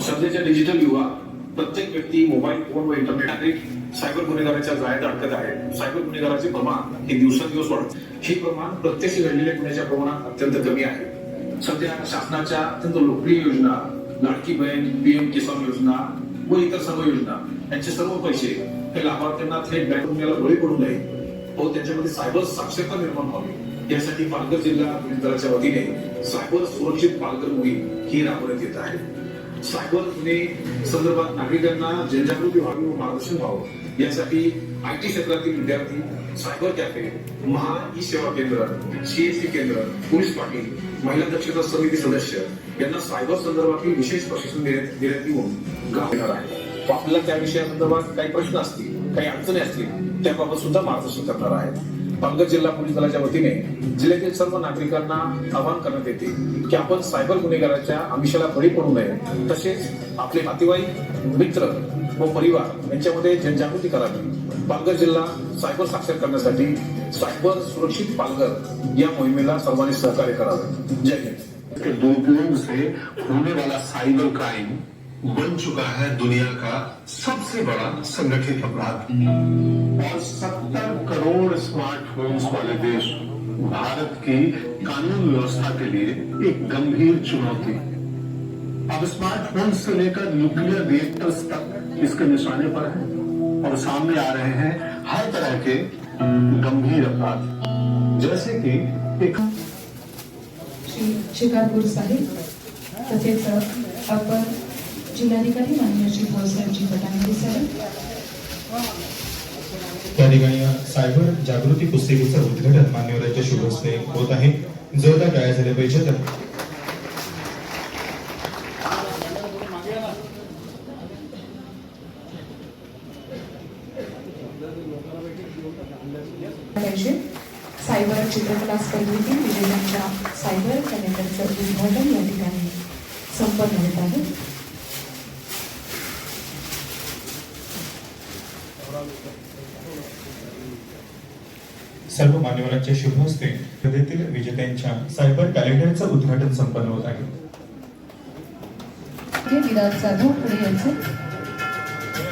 सध्याच्या डिजिटल युगात प्रत्येक व्यक्ती मोबाईल फोन व इंटरनेट सायबर गुन्हेगाराच्या जाळ्यात अडकत आहे. सायबर गुन्हेगाराचे प्रमाण हे दिवसेंदिवस वाढत. हे प्रमाण प्रत्यक्ष घडलेल्या गुन्ह्याच्या प्रमाणात अत्यंत कमी आहे. सध्या शासनाच्या अत्यंत लोकप्रिय योजना लाडकी बहीण पीएम किसान योजना व इतर सर्व योजना यांचे सर्व पैसे हे लाभार्थ्यांना थेट बँक बळी पडू नये. व त्याच्यामध्ये सायबर साक्षरता निर्माण व्हावी. यासाठी पालघर जिल्हा पोलीस दलाच्या वतीने सायबर सुरक्षित पालघर मोहीम ही राबवण्यात येत आहे. सायबर गुन्हे संदर्भात नागरिकांना जनजागृती व्हावी व मार्गदर्शन व्हावं. यासाठी आय टी क्षेत्रातील विद्यार्थी सायबर कॅफे महा ई सेवा केंद्र सीएससी केंद्र पोलीस पाटील महिला दक्षता समिती सदस्य यांना सायबर संदर्भातील विशेष प्रशिक्षण देण्यात देण्यात येऊन गाव येणार आहे. आपल्याला त्या विषयासंदर्भात काही प्रश्न असतील काही अडचणी असतील त्याबाबत सुद्धा मार्गदर्शन करणार आहे पालघर जिल्हा पोलीस दलाच्या वतीने जिल्ह्यातील सर्व नागरिकांना आवाहन करण्यात येते की आपण सायबर गुन्हेगाराच्या आमिषाला बळी पडू नये. तसेच आपले नातेवाईक मित्र व परिवार यांच्यामध्ये जनजागृती करावी. पालघर जिल्हा सायबर साक्षर करण्यासाठी सायबर सुरक्षित पालघर या मोहिमेला सर्वांनी सहकार्य करावे. जय हिंद. दुरुपयोग से होने वाला साइबर क्राइम बन चुका है दुनिया का सबसे बड़ा संगठित अपराध। और 70 करोड़ स्मार्टफोन्स वाले देश भारत की कानून व्यवस्था के लिए एक गंभीर चुनौती। अब स्मार्टफ़ोन से लेकर न्यूक्लियर रिएक्टर्स तक इसके निशाने पर है और सामने आ रहे हैं हर तरह के गंभीर अपराध। जैसे कि एक शिकारपूर साहेब तसेच अपर जिल्हाधिकारी माननीय श्री भोसरावजी पटांगरे साहेब त्या ठिकाणी सायबर जागृती पुस्तिकेचं उद्घाटन मान्यवरांच्या शुभ हस्ते होत आहे. जोरदार टाळ्या झाल्या पाहिजे. तर सायबर चित्रकला स्पर्धेतील विजेत्यांच्या सायबर कॅलेंडरचं उद्घाटन या ठिकाणी संपन्न होत आहे. सर्व मान्यवरांच्या शुभ हस्ते स्पर्धेतील विजेत्यांच्या सायबर कॅलेंडरचं उद्घाटन संपन्न होत आहे.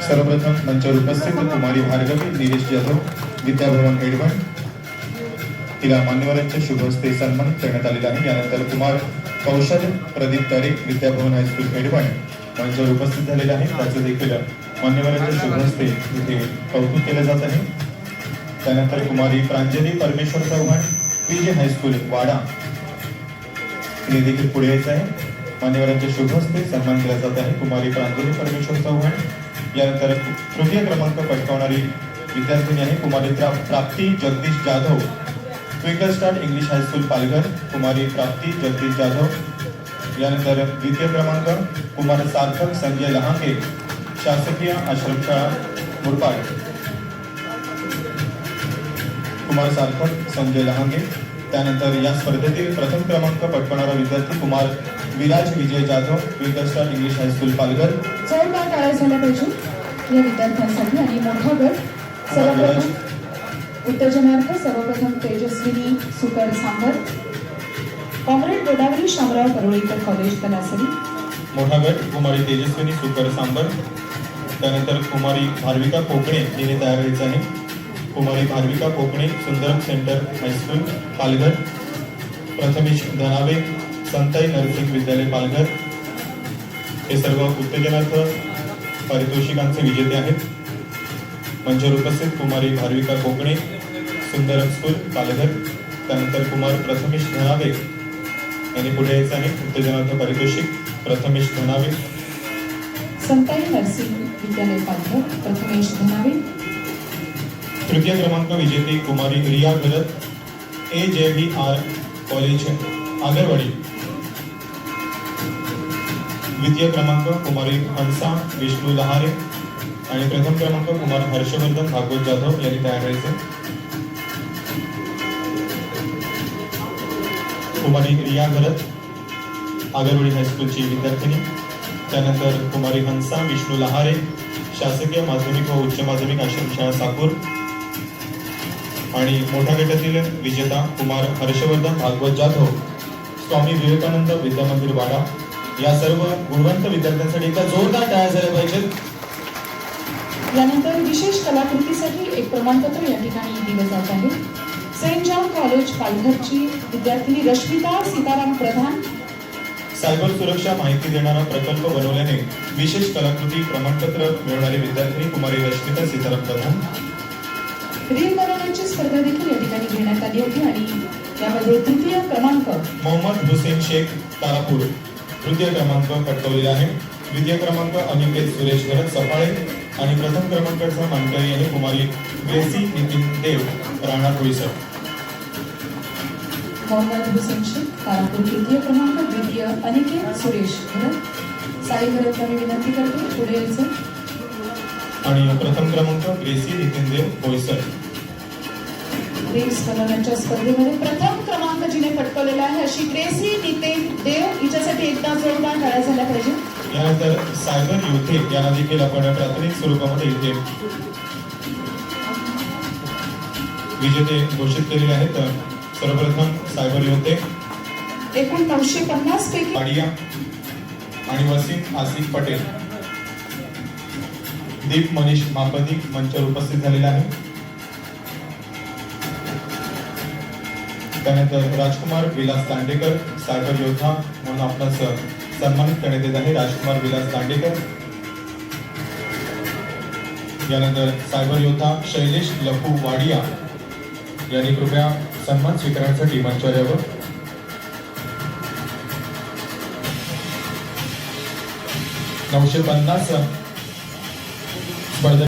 सर्वप्रथम मंचावर उपस्थित कुमारी भार्गवी निलेश जाधव विद्याभवन एडवण तिला मान्यवरांच्या शुभ हस्ते सन्मानित करण्यात आलेला आहे. यानंतर कुमार कौशल प्रदीप तारेक विद्याभवन हायस्कूल एडवण मंचावर उपस्थित झालेले आहे त्याचं देखील मान्यवरांच्या शुभ हस्ते इथे कौतुक केलं जात आहे. त्यानंतर Kumari Pranjali Parmeshwar Chavan P J high school Wada. तिने देखील पुढे यायचं आहे. मान्यवरांच्या शुभ हस्ते सन्मान केला जात आहे. कुमारी प्रांजली परमेश्वर चव्हाण यानंतर तृतीय क्रमांक पटकावणारी विद्यार्थिनी आहे कुमारी प्रा- Prapti Jagdish Jadhav. Twinkle star English high school Palghar. Kumari Prapti Jagdish Jadhav. यानंतर द्वितीय क्रमांक कुमार सार्थक संजय लहांगे. शासकीय आश्रमशाळा मुरबाड कुमार सार्थक संजय लहांगे. त्यानंतर या स्पर्धेतील प्रथम क्रमांक पटकवणारा विद्यार्थी Kumar Viraj Vijay Jadhav twinkle star English high school Palghar. जोरदार टाळ्या झाल्या पाहिजे. या विद्यार्थ्यांसाठी आणि मोठा गट सर्वप्रथम उत्तेजनार्थ सर्वप्रथम Tejaswini Sukar sambar. Comrade Godavari Shamrao Parulekar college Talasari. मोठा गट कुमारी तेजस्विनी सुकर सांबर. त्यानंतर कुमारी भार्विका कोकणे हिने तयार व्हायचं आहे. Kumari Bharvika Kokane Sundaram centre high school Palghar. Prathamesh Dhanawe Santai nursing विद्यालय पालघर. हे सर्व उत्तेजनार्थ पारितोषिकांचे विजेते आहेत. मंचावर उपस्थित कुमारी भार्विका कोकणे सुंदरम स्कूल पालघर. त्यानंतर कुमार प्रथमेश धनावे यांनी पुढे यायचं आहे. उत्तेजनार्थ पारितोषिक. प्रथमेश धनावे संताई नर्सिंग विद्यालय पालघर प्रथमेश धनावे तृतीय क्रमांक विजेते कुमारी रिया गरत ए जे बी आर कॉलेज आगरवाडी. द्वितीय क्रमांक कुमारी हंसा विष्णू लहारे आणि प्रथम क्रमांक कुमार हर्षवर्धन भागवत जाधव यांनी तयार करायचे. कुमारी रिया भरत आगरवाडी हायस्कूलची विद्यार्थिनी. त्यानंतर कुमारी हंसा विष्णू लहारे शासकीय माध्यमिक व उच्च माध्यमिक आश्रमशाळा साकूर आणि मोठ्या गटातील विजेता कुमार हर्षवर्धन भागवत जाधव स्वामी विवेकानंद विद्या मंदिर वाडा. या सर्व गुणवंत विद्यार्थ्यांसाठी एकदा जोरदार टाळ्या झाल्या पाहिजेत. यानंतर विशेष कलाकृतीसाठी एक प्रमाणपत्र या ठिकाणी दिलं जात आहे. सेंट जॉन कॉलेज पालघरची विद्यार्थिनी रश्मिता सीताराम प्रधान सायबर सुरक्षा माहिती देणारा प्रकल्प बनवल्याने विशेष कलाकृती प्रमाणपत्र मिळवणारी विद्यार्थिनी कुमारी रश्मिता सीताराम प्रधान. रील बनवण्याची स्पर्धा देखील या ठिकाणी घेण्यात आली होती आणि यामध्ये तृतीय क्रमांक मोहम्मद हुसेन शेख तारापूर. तृतीय क्रमांक पटकावलेला आहे. द्वितीय क्रमांक अनिकेत सुरेश घरत सफाळे आणि प्रथम क्रमांकाचा मानकरी आहे कुमारी ग्रेसी नितीन देव राणा बोईसर मोहम्मद हुसेन शेख तृतीय क्रमांक द्वितीय अनिकेत सुरेश भरत साई भरतला मी विनंती करते पुढे यायचं. आणि प्रथम क्रमांक ग्रेसी नितीन देव बोईसर रील्स बनवण्याच्या स्पर्धेमध्ये प्रथम क्रमांक जिने पटकवलेला आहे अशी ग्रेसी नितेन देव हिच्यासाठी एकदा जोरदार टाळ्या झाल्या पाहिजे. यानंतर सायबर योथे यांना देखील आपण प्राथमिक स्वरूपामध्ये इथे विजेते घोषित केलेले आहेत. सर्वप्रथम सायबर योथे एकूण नऊशे पन्नास पैकी पाडिया आणि वसीम आसिफ पटेल. दीप मनीष मापदी मंचावर उपस्थित झालेला आहे त्यानंतर राजकुमार विलास दांडेकर सायबर योद्धा म्हणून आपणास सन्मानित करण्यात येत आहे. राजकुमार विलास दांडेकर. यानंतर सायबर योद्धा शैलेश लखू वाडिया यांनी कृपया सन्मान स्वीकारण्यासाठी मंचावर यावं. नऊशे पन्नास स्पर्धा